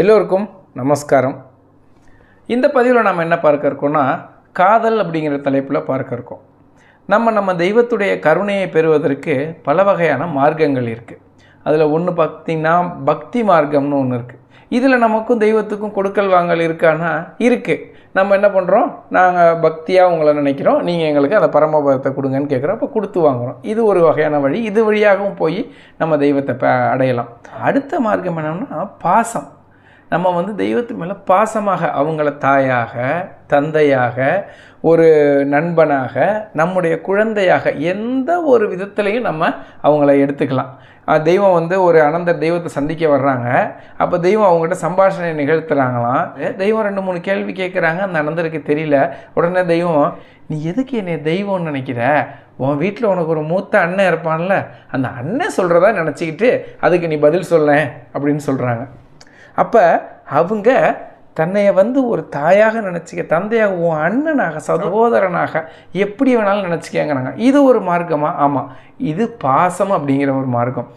எல்லோருக்கும் நமஸ்காரம். இந்த பதிவில் நாம் என்ன பார்க்க இருக்கோம்னா காதல் அப்படிங்கிற தலைப்பில் பார்க்க இருக்கோம். நம்ம நம்ம தெய்வத்துடைய கருணையை பெறுவதற்கு பல வகையான மார்க்கங்கள் இருக்குது அதில் ஒன்று பார்த்திங்கன்னா பக்தி மார்க்கம்னு ஒன்று இருக்குது இதில் நமக்கும் தெய்வத்துக்கும் கொடுக்கல் வாங்கல் இருக்கான்னா இருக்குது நம்ம என்ன பண்ணுறோம் நாங்கள் பக்தியாக உங்களை நினைக்கிறோம். நீங்கள் எங்களுக்கு அந்த பரமபதத்தை கொடுங்கன்னு கேட்குறோம் அப்போ கொடுத்து வாங்குகிறோம் இது ஒரு வகையான வழி. இது வழியாகவும் போய் நம்ம தெய்வத்தை ப அடையலாம். அடுத்த மார்க்கம் என்னன்னா பாசம். நம்ம வந்து தெய்வத்து மேலே பாசமாக அவங்கள தாயாக தந்தையாக ஒரு நண்பனாக நம்முடைய குழந்தையாக எந்த ஒரு விதத்துலையும் நம்ம அவங்கள எடுத்துக்கலாம். தெய்வம் வந்து ஒரு அனந்தர் தெய்வத்தை சந்திக்க வர்றாங்க. அப்போ தெய்வம் அவங்ககிட்ட சம்பாஷணை நிகழ்த்துறாங்களாம். தெய்வம் ரெண்டு மூணு கேள்வி கேட்குறாங்க அந்த அனந்தருக்கு தெரியல. உடனே தெய்வம் நீ எதுக்கு என்னை தெய்வம்னு நினைக்கிற? உன் வீட்டில் உனக்கு ஒரு மூத்த அண்ணன் இருப்பான்ல. அந்த அண்ணன் சொல்கிறதா நினச்சிக்கிட்டு அதுக்கு நீ பதில் சொல்லேன். அப்படின்னு சொல்கிறாங்க அப்போ அவங்க தன்னைய வந்து ஒரு தாயாக நினச்சிக்க தந்தையாக உன் அண்ணனாக சகோதரனாக எப்படி வேணாலும் நினச்சிக்கங்கிறாங்க. இது ஒரு மார்க்கமா? ஆமாம் இது பாசம் அப்படிங்கிற ஒரு மார்க்கம்.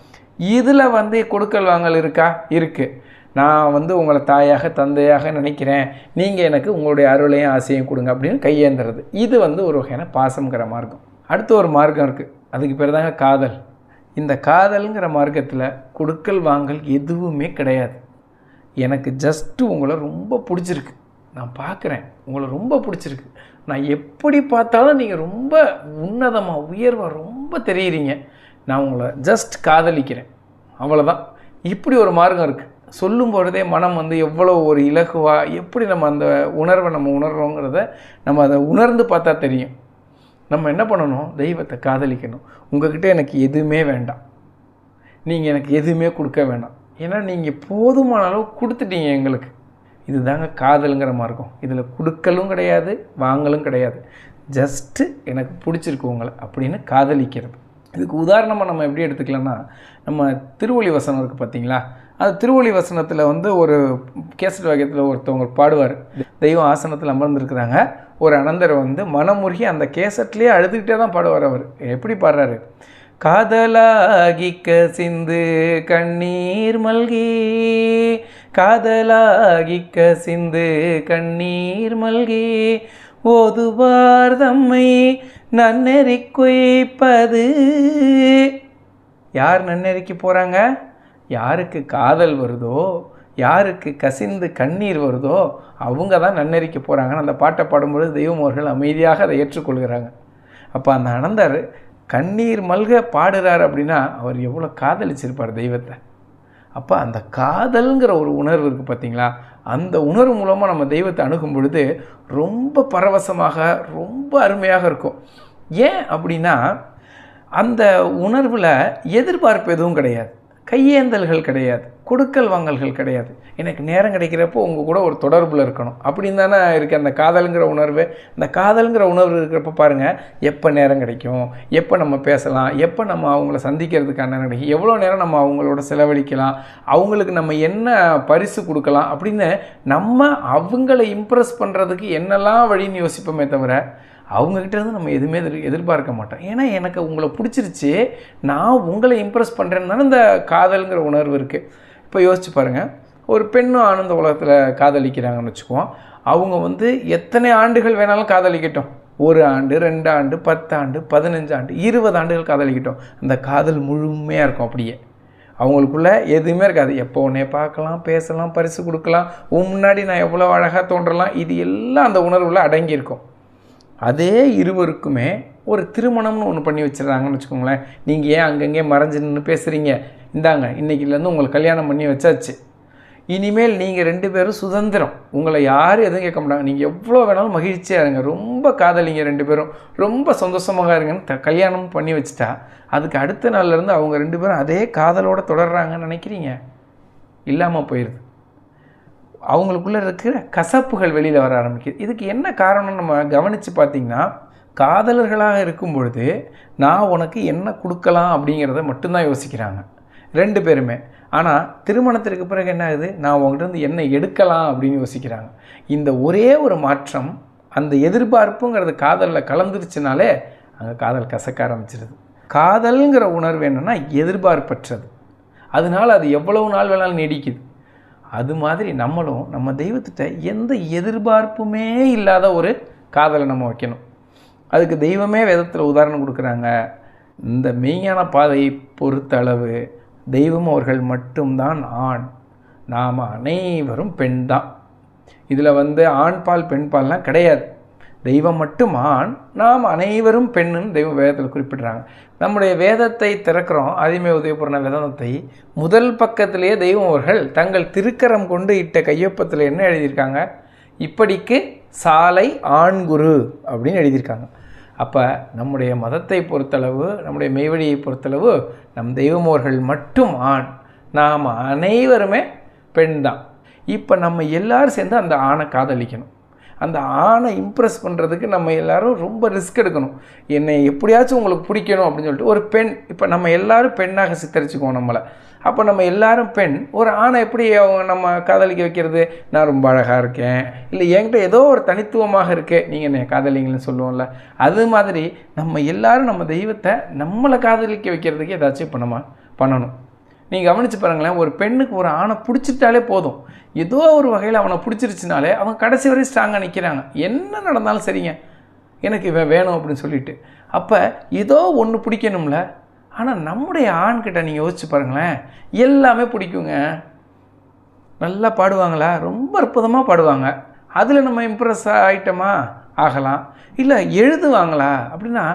இதில் வந்து கொடுக்கல் வாங்கல் இருக்கா? இருக்குது நான் வந்து உங்களை தாயாக தந்தையாக நினைக்கிறேன். நீங்கள் எனக்கு உங்களுடைய அருளையும் ஆசையும் கொடுங்க அப்படின்னு கையேந்துறது. இது வந்து ஒரு வகையான பாசம்ங்கிற மார்க்கம். அடுத்து ஒரு மார்க்கம் இருக்குது அதுக்கு பேர் தாங்க காதல். இந்த காதலுங்கிற மார்க்கத்தில் கொடுக்கல் வாங்கல் எதுவுமே கிடையாது. எனக்கு ஜஸ்ட்டு உங்களை ரொம்ப பிடிச்சிருக்கு. நான் பார்க்குறேன். உங்களை ரொம்ப பிடிச்சிருக்கு. நான் எப்படி பார்த்தாலும் நீங்கள் ரொம்ப உன்னதமாக உயர்வாக ரொம்ப தெரியுறீங்க. நான் உங்களை ஜஸ்ட் காதலிக்கிறேன். அவ்வளோதான் இப்படி ஒரு மார்க்கம் இருக்குது சொல்லும் பொழுதே மனம் வந்து எவ்வளோ ஒரு இலகுவாக எப்படி நம்ம அந்த உணர்வை நம்ம உணர்றோங்கிறத நம்ம அதை உணர்ந்து பார்த்தா தெரியும். நம்ம என்ன பண்ணணும்? தெய்வத்தை காதலிக்கணும். உங்ககிட்ட எனக்கு எதுவுமே வேண்டாம். நீங்கள் எனக்கு எதுவுமே கொடுக்க வேண்டாம் ஏன்னா நீங்கள் போதுமான அளவு கொடுத்துட்டீங்க எங்களுக்கு. இதுதாங்க காதலுங்கிற மார்க்கம். இதில் கொடுக்கலும் கிடையாது வாங்கலும் கிடையாது. ஜஸ்ட்டு எனக்கு பிடிச்சிருக்கு உங்களை அப்படின்னு காதலிக்கிறது. இதுக்கு உதாரணமாக நம்ம எப்படி எடுத்துக்கலாம்னா நம்ம திருவொளி வசனம் இருக்குது பார்த்தீங்களா அது திருவொளி வசனத்தில் வந்து ஒரு கேசட் வகையத்தில் ஒருத்தவங்க பாடுவார். தெய்வம் ஆசனத்தில் அமர்ந்திருக்கிறாங்க. ஒரு அனந்தர் வந்து மனமுருகி அந்த கேசட்லேயே அழுதுகிட்டே தான் பாடுவார் அவர். எப்படி பாடுறாரு? காதலாகி கசிந்து கண்ணீர் மல்கி. காதலாகி கசிந்து கண்ணீர் மல்கி. ஓதுவார் தம்மை நன்னெறி குய்ப்பது யார் நன்னெறிக்கு போகிறாங்க யாருக்கு காதல் வருதோ யாருக்கு கசிந்து கண்ணீர் வருதோ அவங்க தான் நன்னெறிக்கு போகிறாங்கன்னு அந்த பாட்டை பாடும்பொழுது தெய்வம் அவர்கள் அமைதியாக அதை ஏற்றுக்கொள்கிறாங்க. அப்போ அந்த அனந்தர் கண்ணீர் மல்க பாடுறார் அப்படின்னா அவர் எவ்வளோ காதலிச்சிருப்பார் தெய்வத்தை. அப்போ அந்த காதல்ங்கிற ஒரு உணர்வு இருக்குது பார்த்தீங்களா? அந்த உணர்வு மூலமாக நம்ம தெய்வத்தை அணுகும் பொழுது ரொம்ப பரவசமாக ரொம்ப அருமையாக இருக்கும். ஏன் அப்படின்னா அந்த உணர்வில் எதிர்பார்ப்பு எதுவும் கிடையாது. கையேந்தல்கள் கிடையாது. கொடுக்கல் வாங்கல்கள் கிடையாது. எனக்கு நேரம் கிடைக்கிறப்போ உங்கள் கூட ஒரு தொடர்பில் இருக்கணும். அப்படின்னு தானே இருக்குது அந்த காதலுங்கிற உணர்வு. அந்த காதலுங்கிற உணர்வு இருக்கிறப்ப பாருங்கள் எப்போ நேரம் கிடைக்கும்? எப்போ நம்ம பேசலாம்? எப்போ நம்ம அவங்கள சந்திக்கிறதுக்கான நேரம் கிடைக்கும்? எவ்வளோ நேரம் நம்ம அவங்களோட செலவழிக்கலாம்? அவங்களுக்கு நம்ம என்ன பரிசு கொடுக்கலாம்? அப்படின்னு நம்ம அவங்கள இம்ப்ரெஸ் பண்ணுறதுக்கு என்னெல்லாம் வழின்னு யோசிப்போமே தவிர அவங்கக்கிட்ட இருந்து நம்ம எதுவுமே எதிர் எதிர்பார்க்க மாட்டோம். ஏன்னா எனக்கு உங்களை பிடிச்சிருச்சு. நான் உங்களை இம்ப்ரெஸ் பண்ணுறேன்னு இந்த காதலுங்கிற உணர்வு இருக்குது இப்போ யோசிச்சு பாருங்கள் ஒரு பெண்ணும் ஆனந்த உலகத்தில் காதலிக்கிறாங்கன்னு வச்சுக்குவோம். அவங்க வந்து எத்தனை ஆண்டுகள் வேணாலும் காதலிக்கட்டும். ஒரு ஆண்டு ரெண்டு ஆண்டு பத்தாண்டு பதினஞ்சு ஆண்டு இருபது ஆண்டுகள் காதலிக்கட்டும். அந்த காதல் முழுமையாக இருக்கும் அப்படியே. அவங்களுக்குள்ள எதுவுமே இருக்காது. எப்போ உன்னே பார்க்கலாம் பேசலாம் பரிசு கொடுக்கலாம் உன் முன்னாடி நான் எவ்வளோ அழகாக தோன்றலாம் இது எல்லாம் அந்த உணர்வில் அடங்கியிருக்கும். அதே இருவருக்குமே ஒரு திருமணம்னு ஒன்று பண்ணி வச்சிடறாங்கன்னு வச்சுக்கோங்களேன். நீங்கள் ஏன் அங்கங்கே மறைஞ்சு நின்று பேசுகிறீங்க இந்தாங்க இன்றைக்கிலேருந்து உங்களுக்கு கல்யாணம் பண்ணி வச்சாச்சு. இனிமேல் நீங்கள் ரெண்டு பேரும் சுதந்திரம். உங்களை யாரும் எதுவும் கேட்க மாட்டாங்க. நீங்கள் எவ்வளோ வேணாலும் மகிழ்ச்சியாக இருங்க. ரொம்ப காதலிங்க ரெண்டு பேரும். ரொம்ப சந்தோஷமாக இருங்கன்னு த கல்யாணம் பண்ணி வச்சுட்டா அதுக்கு அடுத்த நாள்லேருந்து அவங்க ரெண்டு பேரும் அதே காதலோடு தொடர்றாங்கன்னு நினைக்கிறீங்க? இல்லாமல் போயிடுது அவங்களுக்குள்ளே இருக்கிற கசப்புகள் வெளியில் வர ஆரம்பிக்குது. இதுக்கு என்ன காரணம் நம்ம கவனித்து பார்த்திங்கன்னா காதலர்களாக இருக்கும் பொழுது நான் உனக்கு என்ன கொடுக்கலாம் அப்படிங்கிறத மட்டும்தான் யோசிக்கிறாங்க. ரெண்டு பேருமே. ஆனால் திருமணத்திற்கு பிறகு என்ன ஆகுது? நான் உங்கள்கிட்ட இருந்து என்ன எடுக்கலாம் அப்படின்னு யோசிக்கிறாங்க. இந்த ஒரே ஒரு மாற்றம் அந்த எதிர்பார்ப்புங்கிறது காதலில் கலந்துருச்சுனாலே அங்கே காதல் கசக்க ஆரம்பிச்சிருது. காதல்ங்கிற உணர்வு என்னென்னா எதிர்பார்ப்பற்றது. அதனால் அது எவ்வளவு நாள் வேணாலும் நீடிக்குது. அது மாதிரி நம்மளும் நம்ம தெய்வத்திட்ட எந்த எதிர்பார்ப்புமே இல்லாத ஒரு காதலை நம்ம வைக்கணும். அதுக்கு தெய்வமே வேதத்தில் உதாரணம் கொடுக்குறாங்க. இந்த மெய்ஞான பாதையை பொறுத்தளவு தெய்வம் அவர்கள் மட்டும்தான் ஆண். நாம் அனைவரும் பெண் தான் இதில் வந்து ஆண் பால் பெண் பால்லாம் கிடையாது. தெய்வம் மட்டும் ஆண் நாம் அனைவரும் பெண்ணுன்னு தெய்வம் வேதத்தில் குறிப்பிடுறாங்க. நம்முடைய வேதத்தை திறக்கிறோம் அதிமே உதயபூர்ண வேதத்தை முதல் பக்கத்திலேயே தெய்வம் அவர்கள் தங்கள் திருக்கரம் கொண்டு இட்ட கையொப்பத்தில் என்ன எழுதியிருக்காங்க? இப்படிக்கு சாலை ஆண்குரு அப்படின்னு எழுதியிருக்காங்க. அப்போ நம்முடைய மதத்தை பொறுத்தளவு நம்முடைய மெய்வழியை பொறுத்தளவு நம் தெய்வமோர்கள் மட்டும் ஆண் நாம் அனைவருமே பெண் தான் இப்போ நம்ம எல்லாரும் சேர்ந்து அந்த ஆணை காதலிக்கணும். அந்த ஆணை இம்ப்ரெஸ் பண்ணுறதுக்கு நம்ம எல்லாரும் ரொம்ப ரிஸ்க் எடுக்கணும். என்னை எப்படியாச்சும் உங்களுக்கு பிடிக்கணும் அப்படின்னு சொல்லிட்டு ஒரு பெண் இப்போ நம்ம எல்லாரும் பெண்ணாக சித்தரிச்சுக்குவோம் நம்மளை. அப்போ நம்ம எல்லாரும் பெண் ஒரு ஆணை எப்படி அவங்க நம்ம காதலிக்க வைக்கிறது? நான் ரொம்ப அழகாக இருக்கேன். இல்லை என்கிட்ட ஏதோ ஒரு தனித்துவமாக இருக்குது நீங்கள் என்னை காதலிங்கன்னு சொல்லுவோம்ல. அது மாதிரி நம்ம எல்லாரும் நம்ம தெய்வத்தை நம்மளை காதலிக்க வைக்கிறதுக்கு ஏதாச்சும் இப்போ நம்ம பண்ணணும். நீங்கள் கவனித்து பாருங்களேன் ஒரு பெண்ணுக்கு ஒரு ஆணை பிடிச்சிட்டாலே போதும். ஏதோ ஒரு வகையில் அவனை பிடிச்சிருச்சுனாலே அவன் கடைசி வரை ஸ்ட்ராங்காக நிற்கிறாங்க என்ன நடந்தாலும் சரிங்க. எனக்கு இவன் வேணும் அப்படின்னு சொல்லிட்டு. அப்போ ஏதோ ஒன்று பிடிக்கணும்ல. ஆனால் நம்முடைய ஆண்கிட்ட நீங்கள் யோசிச்சு பாருங்களேன் எல்லாமே பிடிக்குங்க. நல்லா பாடுவாங்களா? ரொம்ப அற்புதமாக பாடுவாங்க. அதில் நம்ம இம்ப்ரெஸ் ஆகிட்டோமா ஆகலாம். இல்லை எழுதுவாங்களா? அப்படின்னா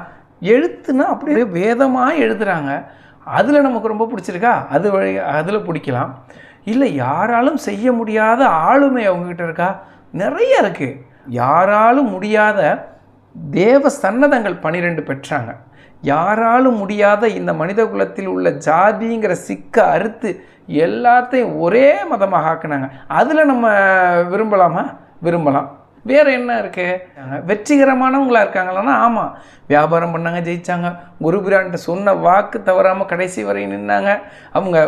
எழுத்துனா அப்படியே வேதமாக எழுதுகிறாங்க அதில் நமக்கு ரொம்ப பிடிச்சிருக்கா? அது வழி அதில் பிடிக்கலாம். இல்லை யாராலும் செய்ய முடியாத ஆளுமை அவங்கக்கிட்ட இருக்கா? நிறைய இருக்குது யாராலும் முடியாத தேவ சன்னதங்கள் பனிரெண்டு பெற்றாங்க. யாராலும் முடியாத இந்த மனித குலத்தில் உள்ள ஜாதிங்கிற சிக்க அறுத்து எல்லாத்தையும் ஒரே மதமாக ஆக்குனாங்க. அதில் நம்ம விரும்பலாமா? விரும்பலாம். வேறு என்ன இருக்கு? வெற்றிகரமானவங்களா இருக்காங்களான்னா ஆமாம் வியாபாரம் பண்ணாங்க ஜெயித்தாங்க குரு பிரான்ட்ட சொன்ன வாக்கு தவறாமல் கடைசி வரை நின்னாங்க. அவங்க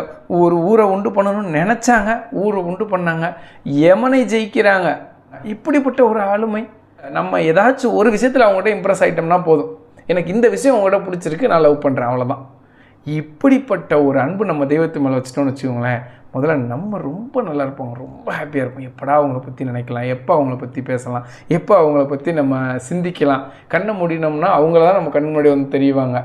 ஒரு ஊரை உண்டு பண்ணணும்னு நினச்சாங்க ஊரை உண்டு பண்ணாங்க. யமனை ஜெயிக்கிறாங்க. இப்படிப்பட்ட ஒரு ஆளுமை நம்ம ஏதாச்சும் ஒரு விஷயத்தில் அவங்ககிட்ட இம்ப்ரெஸ் ஆகிட்டோம்னா போதும். எனக்கு இந்த விஷயம் உங்கள்கிட்ட பிடிச்சிருக்கு நான் லவ் பண்ணுறேன் அவ்வளோதான் இப்படிப்பட்ட ஒரு அன்பு நம்ம தெய்வத்து மேலே வச்சுட்டோம்னு வச்சுக்கோங்களேன் முதல்ல நம்ம ரொம்ப நல்லா இருப்போம். ரொம்ப ஹாப்பியாக இருப்போம். எப்படா அவங்கள பற்றி நினைக்கலாம்? எப்போ அவங்கள பற்றி பேசலாம்? எப்போ அவங்கள பற்றி நம்ம சிந்திக்கலாம்? கண்ணை மூடினோம்னா அவங்கள தான் நம்ம கண் முன்னாடி வந்து தெரியுவாங்க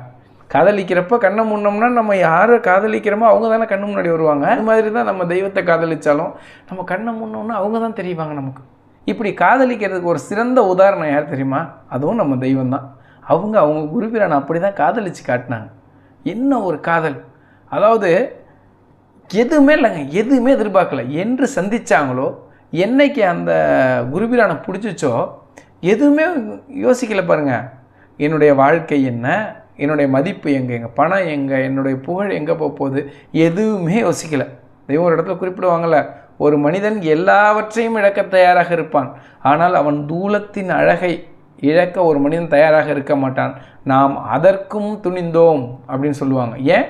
காதலிக்கிறப்ப கண்ணை முன்னோம்னா நம்ம யாரை காதலிக்கிறோமோ அவங்க தானே கண்ணு முன்னாடி வருவாங்க. அது மாதிரி தான் நம்ம தெய்வத்தை காதலித்தாலும் நம்ம கண்ணை முன்னோம்னா அவங்க தான் தெரியுவாங்க நமக்கு. இப்படி காதலிக்கிறதுக்கு ஒரு சிறந்த உதாரணம் யார் தெரியுமா? அதுவும் நம்ம தெய்வம் தான். அவங்க அவங்க குருபிரான் அப்படி தான் காதலித்து காட்டினாங்க. என்ன ஒரு காதல்? அதாவது எதுவுமே இல்லைங்க. எதுவுமே எதிர்பார்க்கல. என்று சந்தித்தாங்களோ என்னைக்கு அந்த குருபிரானை பிடிச்சிச்சோ எதுவுமே யோசிக்கல பாருங்கள் என்னுடைய வாழ்க்கை என்ன? என்னுடைய மதிப்பு எங்கே? எங்கள் பணம் எங்கே? என்னுடைய புகழ் எங்கே போக போகுது? எதுவுமே யோசிக்கலை. தெய்வம் ஒரு இடத்துல குறிப்பிடுவாங்கள்ல ஒரு மனிதன் எல்லாவற்றையும் இழக்க தயாராக இருப்பான். ஆனால் அவன் தூலத்தின் அழகை இழக்க ஒரு மனிதன் தயாராக இருக்க மாட்டான். நாம் அதற்கும் துணிந்தோம் அப்படின்னு சொல்லுவாங்க. ஏன்?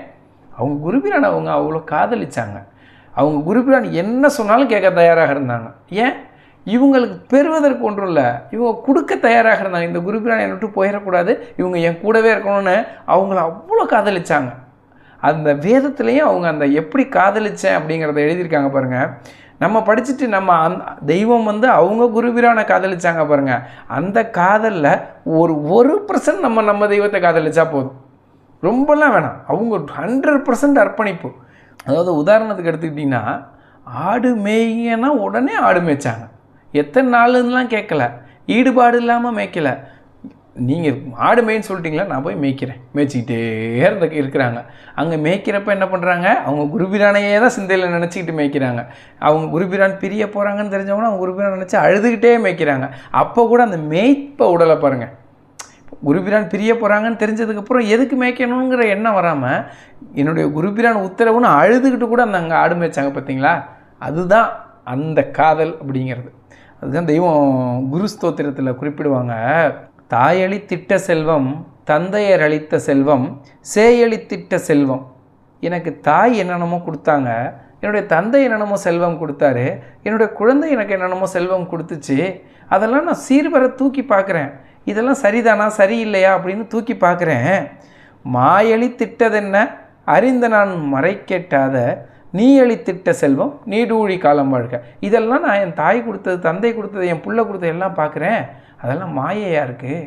அவங்க குருபிரான் அவங்க அவ்வளோ காதலிச்சாங்க. அவங்க குருபிரான் என்ன சொன்னாலும் கேட்க தயாராக இருந்தாங்க. ஏன்? இவங்களுக்கு பெறுவதற்கு ஒன்றும் இல்லை. இவங்க கொடுக்க தயாராக இருந்தாங்க. இந்த குருபிரான் என்னை விட்டு போயிடக்கூடாது. இவங்க என் கூடவே இருக்கணும்னு அவங்கள அவ்வளோ காதலிச்சாங்க. அந்த வேதத்துலேயும் அவங்க அந்த எப்படி காதலிச்சேன் அப்படிங்கிறத எழுதியிருக்காங்க பாருங்கள் நம்ம படிச்சுட்டு நம்ம அந் தெய்வம் வந்து அவங்க குருபிரானை காதலிச்சாங்க பாருங்கள் அந்த காதலில் ஒரு ஒரு பர்சன்ட் நம்ம நம்ம தெய்வத்தை காதலிச்சா போதும். ரொம்பலாம் வேணாம். அவங்க ஹண்ட்ரட் பர்சன்ட் அர்ப்பணிப்பு. அதாவது உதாரணத்துக்கு எடுத்துக்கிட்டிங்கன்னா ஆடு மேய்ங்கன்னா உடனே ஆடு மேய்ச்சாங்க. எத்தனை நாளுன்னெலாம் கேட்கல. ஈடுபாடு இல்லாமல் மேய்க்கலை. நீங்கள் ஆடு மேய்ன்னு சொல்லிட்டீங்களா? நான் போய் மேய்க்கிறேன். மேய்ச்சிக்கிட்டே இருந்த இருக்கிறாங்க. அங்கே மேய்க்கிறப்ப என்ன பண்ணுறாங்க அவங்க குருபிரானையே தான் சிந்தையில் நினச்சிக்கிட்டு மேய்க்கிறாங்க. அவங்க குருபிரான் பிரிய போகிறாங்கன்னு தெரிஞ்சவங்கன்னா அவங்க குருபிரான் நினச்சி அழுதுகிட்டே மேய்க்கிறாங்க. அப்போ கூட அந்த மேய்ப்பை உடலை பாருங்கள் குருபிரான் பிரிய போகிறாங்கன்னு தெரிஞ்சதுக்கப்புறம் எதுக்கு மேய்க்கணுங்கிற எண்ணம் வராமல் என்னுடைய குருபிரான் உத்தரவுன்னு அழுதுகிட்டு கூட அந்த அங்கே ஆடு மேய்ச்சாங்க பார்த்தீங்களா? அதுதான் அந்த காதல் அப்படிங்கிறது. அதுதான் தெய்வம் குரு ஸ்தோத்திரத்தில் குறிப்பிடுவாங்க. தாயளித்திட்ட செல்வம் தந்தையர் அளித்த செல்வம் சேயளித்திட்ட செல்வம். எனக்கு தாய் என்னென்னமோ கொடுத்தாங்க என்னுடைய தந்தை என்னென்னமோ செல்வம் கொடுத்தாரு என்னுடைய குழந்தை எனக்கு என்னென்னமோ செல்வம் கொடுத்துச்சு அதெல்லாம் நான் சீர்வர தூக்கி பார்க்குறேன். இதெல்லாம் சரிதானா சரியில்லையா அப்படின்னு தூக்கி பார்க்குறேன். மாயளி திட்டதென்ன? அறிந்த நான் மறை கேட்டாத நீ அளித்திட்ட செல்வம் நீடூழி காலம் வாழ்க. இதெல்லாம் நான் என் தாய் கொடுத்தது தந்தை கொடுத்தது என் புள்ள கொடுத்தது எல்லாம் பார்க்குறேன். அதெல்லாம் மாயையாக இருக்குது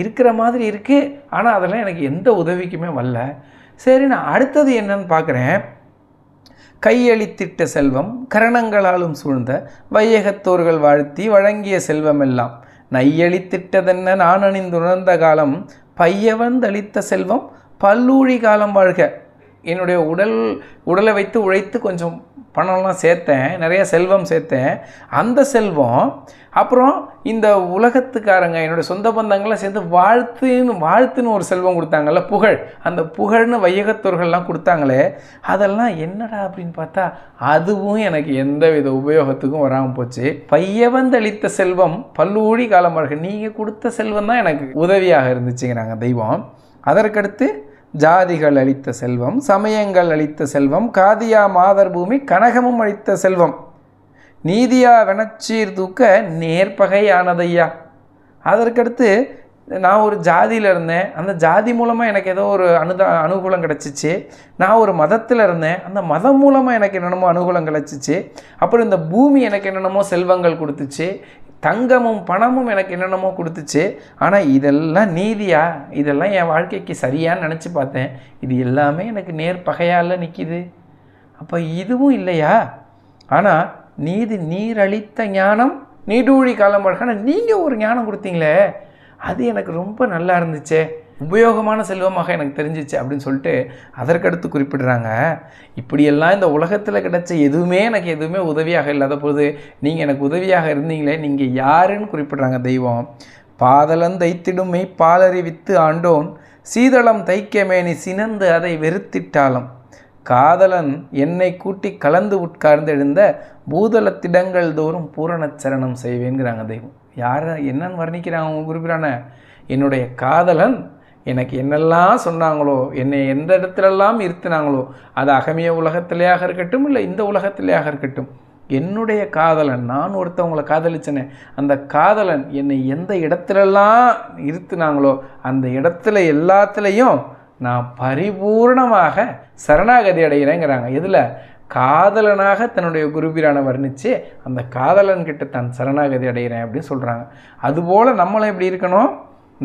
இருக்கிற மாதிரி இருக்குது ஆனால் அதெல்லாம் எனக்கு எந்த உதவிக்குமே வரல. சரி நான் அடுத்தது என்னன்னு பார்க்குறேன். கையளித்திட்ட செல்வம் கரணங்களாலும் சூழ்ந்த வையகத்தோர்கள் வாழ்த்தி வழங்கிய செல்வமெல்லாம். நையளித்திட்டதென்ன நான் அணிந்துணர்ந்த காலம் பையவந்தளித்த செல்வம் பல்லூழி காலம் வாழ்க. என்னுடைய உடல் உடலை வைத்து உழைத்து கொஞ்சம் பணம்லாம் சேர்த்தேன் நிறைய செல்வம் சேர்த்தேன். அந்த செல்வம் அப்புறம் இந்த உலகத்துக்காரங்க என்னுடைய சொந்த பந்தங்கள்லாம் சேர்ந்து வாழ்த்துன்னு வாழ்த்துன்னு ஒரு செல்வம் கொடுத்தாங்கல்ல புகழ். அந்த புகழ்னு வையகத்தோர்கள்லாம் கொடுத்தாங்களே அதெல்லாம் என்னடா அப்படின்னு பார்த்தா அதுவும் எனக்கு எந்த வித உபயோகத்துக்கும் வராமல் போச்சு. பையவந்தளித்த செல்வம் பல்லூழி காலமாக நீங்கள் கொடுத்த செல்வம் தான் எனக்கு உதவியாக இருந்துச்சுங்கிறாங்க தெய்வம். அதற்கடுத்து ஜாதிகள் அளித்த செல்வம் சமயங்கள் அளித்த செல்வம் காதியா மாதர் பூமி கனகமும் அளித்த செல்வம். நீதியா வெனச்சீர் தூக்க நேர்பகையானதையா? அதற்கடுத்து நான் ஒரு ஜாதியில் இருந்தேன். அந்த ஜாதி மூலமாக எனக்கு ஏதோ ஒரு அனுதா அனுகூலம் கிடச்சிச்சு. நான் ஒரு மதத்தில் இருந்தேன். அந்த மதம் மூலமாக எனக்கு என்னென்னமோ அனுகூலம் கிடச்சிச்சு. அப்புறம் இந்த பூமி எனக்கு என்னென்னமோ செல்வங்கள் கொடுத்துச்சு. தங்கமும் பணமும் எனக்கு என்னென்னமோ கொடுத்துச்சு. ஆனால் இதெல்லாம் நீதியா? இதெல்லாம் என் வாழ்க்கைக்கு சரியான்னு நினச்சி பார்த்தேன். இது எல்லாமே எனக்கு நேர் பகையால் நிற்கிது அப்போ இதுவும் இல்லையா? ஆனால் நீதி நீரழித்த ஞானம் நீடூழி காலம் ஆனால் நீங்கள் ஒரு ஞானம் கொடுத்தீங்களே. அது எனக்கு ரொம்ப நல்லா இருந்துச்சே. உபயோகமான செல்வமாக எனக்கு தெரிஞ்சிச்சு அப்படின்னு சொல்லிட்டு அதற்கடுத்து குறிப்பிடுறாங்க. இப்படியெல்லாம் இந்த உலகத்தில் கிடைச்ச எதுவுமே எனக்கு எதுவுமே உதவியாக இல்லாத போது நீங்கள் எனக்கு உதவியாக இருந்தீங்களே நீங்கள் யாருன்னு குறிப்பிடுறாங்க தெய்வம். பாதலன் தைத்திடும் பாலறி பாலறிவித்து ஆண்டோன் சீதளம் தைக்கமேனி சினந்து அதை வெறுத்திட்டாலும். காதலன் என்னை கூட்டி கலந்து உட்கார்ந்து எழுந்த பூதளத்திடங்கள் தோறும் பூரணச்சரணம் செய்வேங்கிறாங்க தெய்வம். யார் என்னன்னு வர்ணிக்கிறாங்க அவங்க குறிப்பிடான என்னுடைய காதலன் எனக்கு என்னெல்லாம் சொன்னாங்களோ என்னை எந்த இடத்துலெல்லாம் இருத்தினாங்களோ அது அகமிய உலகத்திலேயாக இருக்கட்டும் இல்லை இந்த உலகத்திலேயாக இருக்கட்டும். என்னுடைய காதலன் நான் ஒருத்தவங்களை காதலிச்சனே அந்த காதலன் என்னை எந்த இடத்துலலாம் இருத்தினாங்களோ அந்த இடத்துல எல்லாத்துலேயும் நான் பரிபூர்ணமாக சரணாகதி அடைகிறேங்கிறாங்க. இதில் காதலனாக தன்னுடைய குருபிரான வர்ணித்து அந்த காதலன்கிட்ட தான் சரணாகதி அடைகிறேன் அப்படின்னு சொல்கிறாங்க அதுபோல் நம்மளும் எப்படி இருக்கணும்?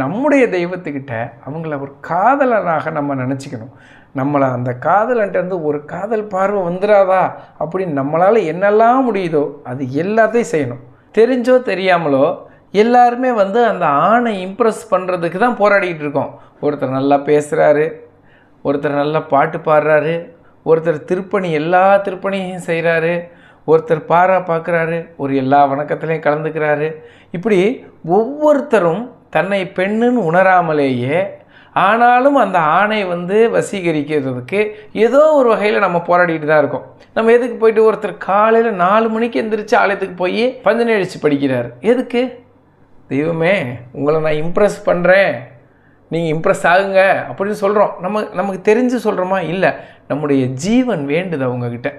நம்முடைய தெய்வத்துக்கிட்ட அவங்கள ஒரு காதலனாக நம்ம நினச்சிக்கணும். நம்மளை அந்த காதலன்ட்டு ஒரு காதல் பார்வை வந்துடாதா அப்படின்னு நம்மளால் என்னெல்லாம் முடியுதோ அது எல்லாத்தையும் செய்யணும். தெரிஞ்சோ தெரியாமலோ எல்லாருமே வந்து அந்த ஆணை இம்ப்ரெஸ் பண்ணுறதுக்கு தான் போராடிக்கிட்டு இருக்கோம். ஒருத்தர் நல்லா பேசுகிறாரு ஒருத்தர் நல்லா பாட்டு பாடுறாரு ஒருத்தர் திருப்பணி எல்லா திருப்பணியும் செய்கிறாரு ஒருத்தர் பாரா பார்க்குறாரு ஒரு எல்லா வணக்கத்துலேயும் கலந்துக்கிறாரு. இப்படி ஒவ்வொருத்தரும் தன்னை பெண்ணுன்னு உணராமலேயே ஆனாலும் அந்த ஆணை வந்து வசீகரிக்கிறதுக்கு ஏதோ ஒரு வகையில் நம்ம போராடிட்டு தான் இருக்கோம். நம்ம எதுக்கு போயிட்டு ஒருத்தர் காலையில் நாலு மணிக்கு எந்திரிச்சு ஆலயத்துக்கு போய் பஞ்சனழிச்சு படிக்கிறார். எதுக்கு? தெய்வமே உங்களை நான் இம்ப்ரெஸ் பண்ணுறேன் நீங்கள் இம்ப்ரெஸ் ஆகுங்க. அப்படின்னு சொல்கிறோம் நம்ம நமக்கு தெரிஞ்சு சொல்கிறோமா இல்லை. நம்முடைய ஜீவன் வேண்டுது அவங்கக்கிட்ட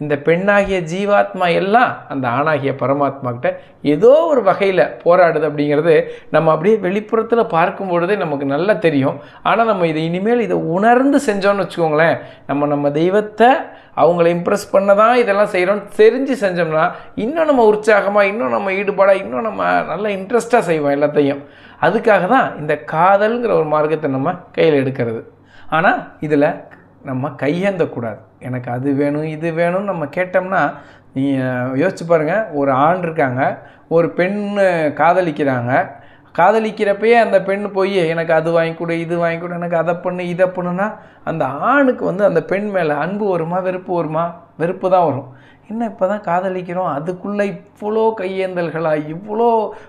இந்த பெண்ணாகிய ஜீவாத்மா எல்லாம் அந்த ஆணாகிய பரமாத்மா கிட்ட ஏதோ ஒரு வகையில் போராடுது அப்படிங்கிறது நம்ம அப்படியே வெளிப்புறத்தில் பார்க்கும் பொழுதே நமக்கு நல்லா தெரியும். ஆனால் நம்ம இதை இனிமேல் இதை உணர்ந்து செஞ்சோன்னு வச்சுக்கோங்களேன் நம்ம நம்ம தெய்வத்தை அவங்கள இம்ப்ரெஸ் பண்ண தான் இதெல்லாம் செய்கிறோம்னு தெரிஞ்சு செஞ்சோம்னா இன்னும் நம்ம உற்சாகமாக இன்னும் நம்ம ஈடுபாடாக இன்னும் நம்ம நல்ல இன்ட்ரெஸ்ட்டாக செய்வோம் எல்லாத்தையும். அதுக்காக தான் இந்த காதல்ங்கிற ஒரு மார்க்கத்தை நம்ம கையில் எடுக்கிறது. ஆனால் இதில் நம்ம கையேந்தக்கூடாது. எனக்கு அது வேணும் இது வேணும்னு நம்ம கேட்டோம்னா நீங்கள் யோசிச்சு பாருங்கள் ஒரு ஆண் இருக்காங்க ஒரு பெண் காதலிக்கிறாங்க. காதலிக்கிறப்பயே அந்த பெண் போய் எனக்கு அது வாங்கி கொடு இது வாங்கி கொடு எனக்கு அதை பண்ணு இதை பண்ணுன்னா அந்த ஆணுக்கு வந்து அந்த பெண் மேலே அன்பு வருமா வெறுப்பு வருமா? வெறுப்பு தான் வரும். என்ன இப்போ தான் காதலிக்கிறோம்? அதுக்குள்ளே இவ்வளோ கையேந்தல்களாக இவ்வளோ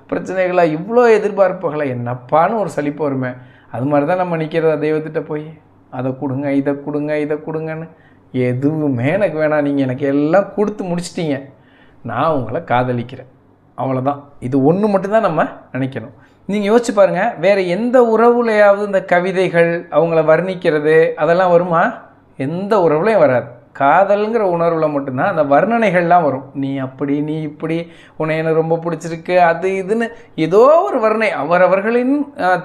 பிரச்சனைகளாக இவ்வளோ எதிர்பார்ப்புகளாக என்னப்பான்னு ஒரு சலிப்பு வருமே. அது மாதிரி தான் நம்ம நிற்கிறதா தெய்வத்திட்ட போய்? அதை கொடுங்க இதை கொடுங்க இதை கொடுங்கன்னு எதுவுமே எனக்கு வேணாம். நீங்கள் எனக்கு எல்லாம் கொடுத்து முடிச்சிட்டீங்க. நான் உங்களை காதலிக்கிறேன். அவ்வளோதான் இது ஒன்று மட்டும்தான் நம்ம நினைக்கணும். நீங்கள் யோசிச்சு பாருங்கள் வேறு எந்த உறவுலையாவது இந்த கவிதைகள் அவங்கள வர்ணிக்கிறது அதெல்லாம் வருமா? எந்த உறவுலையும் வராது. காதல்ங்கிற உணர்வில் மட்டும்தான் அந்த வர்ணனைகள்லாம் வரும். நீ அப்படி நீ இப்படி உன்னை எனக்கு ரொம்ப பிடிச்சிருக்கு அது இதுன்னு ஏதோ ஒரு வர்ணனை. அவரவர்களின்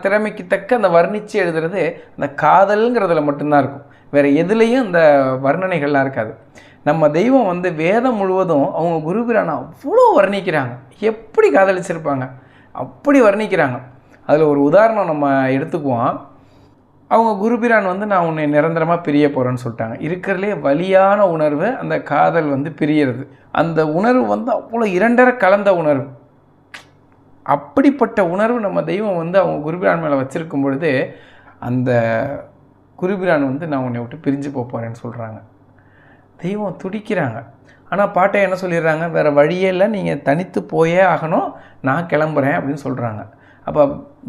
திறமைக்கு தக்க அந்த வர்ணித்து எழுதுறது அந்த காதல்ங்கிறதுல மட்டும்தான் இருக்கும். வேறு எதுலேயும் அந்த வர்ணனைகள்லாம் இருக்காது. நம்ம தெய்வம் வந்து வேதம் முழுவதும் அவங்க குருபிரானை அவ்வளோ வர்ணிக்கிறாங்க. எப்படி காதலிச்சிருப்பாங்க? அப்படி வர்ணிக்கிறாங்க. அதில் ஒரு உதாரணம் நம்ம எடுத்துக்குவோம். அவங்க குருபிரான் வந்து நான் உன்னை நிரந்தரமாக பிரிய போகிறேன்னு சொல்லிட்டாங்க. இருக்கிறதுலே வலியான உணர்வு அந்த காதல் வந்து பிரியறது. அந்த உணர்வு வந்து அவ்வளோ இரண்டரை கலந்த உணர்வு. அப்படிப்பட்ட உணர்வு நம்ம தெய்வம் வந்து அவங்க குருபிரான் மேலே வச்சுருக்கும் பொழுது அந்த குருபிரான் வந்து நான் உன்னை விட்டு பிரிஞ்சு போக போகிறேன்னு சொல்கிறாங்க தெய்வம் துடிக்கிறாங்க. ஆனால் பாட்டை என்ன சொல்லிடுறாங்க? வேறு வழியே இல்லை நீங்கள் தனித்து போயே ஆகணும் நான் கிளம்புறேன் அப்படின்னு சொல்கிறாங்க அப்போ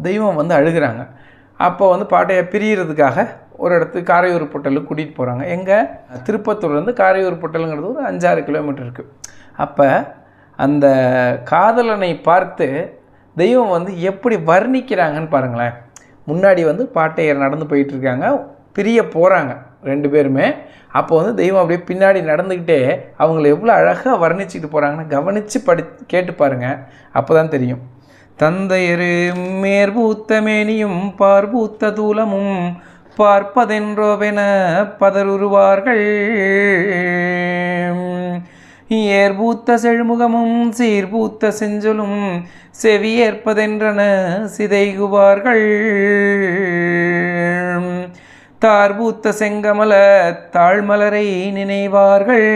தெய்வம் வந்து அழுகிறாங்க. அப்போ வந்து பாட்டையை பிரியறதுக்காக ஒரு இடத்துக்கு காரையூர் பொட்டலுக்கு கூட்டிகிட்டு போகிறாங்க எங்கே? திருப்பத்தூர்லேருந்து காரையூர் பொட்டலுங்கிறது ஒரு அஞ்சாறு கிலோமீட்டர் இருக்குது அப்போ அந்த காதலனை பார்த்து தெய்வம் வந்து எப்படி வர்ணிக்கிறாங்கன்னு பாருங்களேன். முன்னாடி வந்து பாட்டையர் நடந்து போயிட்டுருக்காங்க பிரிய போகிறாங்க ரெண்டு பேருமே. அப்போ வந்து தெய்வம் அப்படியே பின்னாடி நடந்துக்கிட்டே அவங்கள எவ்வளோ அழகாக வர்ணிச்சுட்டு போகிறாங்கன்னு கவனித்து படி கேட்டு பாருங்கள் அப்போ தான் தெரியும். தந்தையரு மேற்பூத்த மேனியும் பார்பூத்த தூலமும் பார்ப்பதென்றோவென பதருவார்கள் ஏற்பூத்த செழுமுகமும் சீர்பூத்த செஞ்சொலும் செவியேற்பதென்றன சிதைகுவார்கள். தார்பூத்த செங்கமல தாழ்மலரை நினைவார்கள்.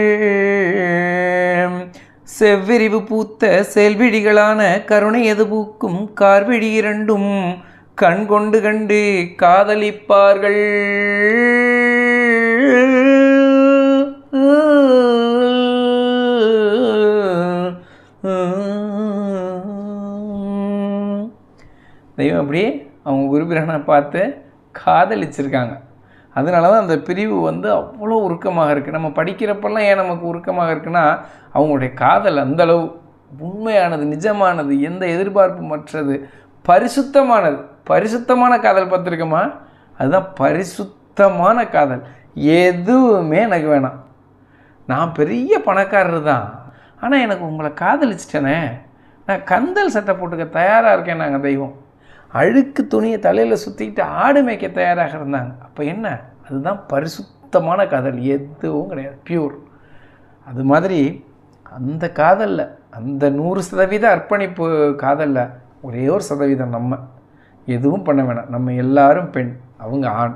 செவ்விரிவு பூத்த செல்விழிகளான கருணை எது பூக்கும் கார்விழி இரண்டும் கண் கொண்டு கண்டு காதலிப்பார்கள். தெய்வம் அப்படியே அவங்க குருபிரனை பார்த்து காதலிச்சிருக்காங்க. அதனால தான் அந்த பிரிவு வந்து அவ்வளோ உருக்கமாக இருக்குது நம்ம படிக்கிறப்பெல்லாம் ஏன் நமக்கு உருக்கமாக இருக்குன்னா அவங்களுடைய காதல் அந்தளவு உண்மையானது நிஜமானது எந்த எதிர்பார்ப்பும் மற்றது பரிசுத்தமானது. பரிசுத்தமான காதல் பார்த்துருக்கோமா? அதுதான் பரிசுத்தமான காதல். எதுவுமே எனக்கு வேணாம். நான் பெரிய பணக்காரர் தான். ஆனால் எனக்கு உங்களை காதலிச்சிட்டேனே. நான் கந்தல் சட்டை போட்டுக்க தயாராக இருக்கேன் நாங்கள் தெய்வம். அழுக்கு துணியை தலையில் சுற்றிக்கிட்டு ஆடு மேய்க்க தயாராக இருந்தாங்க. அப்போ என்ன? அதுதான் பரிசுத்தமான காதல். எதுவும் கிடையாது. பியூர் அது மாதிரி அந்த காதலில் அந்த நூறு சதவீத அர்ப்பணிப்பு காதலில் ஒரே ஒரு சதவீதம் நம்ம. எதுவும் பண்ண வேணாம். நம்ம எல்லாரும் பெண் அவங்க ஆண்.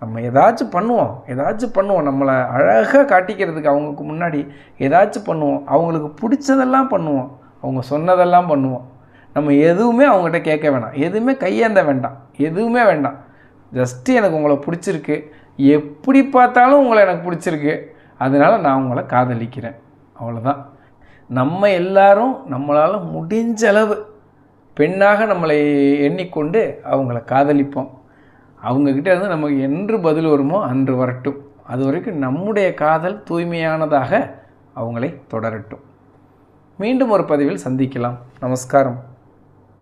நம்ம ஏதாச்சும் பண்ணுவோம். ஏதாச்சும் பண்ணுவோம். நம்மளை அழகாக காட்டிக்கிறதுக்கு அவங்களுக்கு முன்னாடி ஏதாச்சும் பண்ணுவோம். அவங்களுக்கு பிடிச்சதெல்லாம் பண்ணுவோம். அவங்க சொன்னதெல்லாம் பண்ணுவோம். நம்ம எதுவுமே அவங்ககிட்ட கேட்க வேணாம். எதுவுமே கையேந்த வேண்டாம். எதுவுமே வேண்டாம். ஜஸ்ட்டு எனக்கு உங்களை பிடிச்சிருக்கு. எப்படி பார்த்தாலும் உங்களை எனக்கு பிடிச்சிருக்கு. அதனால் நான் உங்களை காதலிக்கிறேன். அவ்வளோதான் நம்ம எல்லாரும் நம்மளால் முடிஞ்ச அளவு பெண்ணாக நம்மளை எண்ணிக்கொண்டு அவங்கள காதலிப்போம். அவங்கக்கிட்ட இருந்து நமக்கு என்று பதில் வருமோ அன்று வரட்டும். அது வரைக்கும் நம்முடைய காதல் தூய்மையானதாக அவங்களை தொடரட்டும். மீண்டும் ஒரு பதிவில் சந்திக்கலாம். நமஸ்காரம்.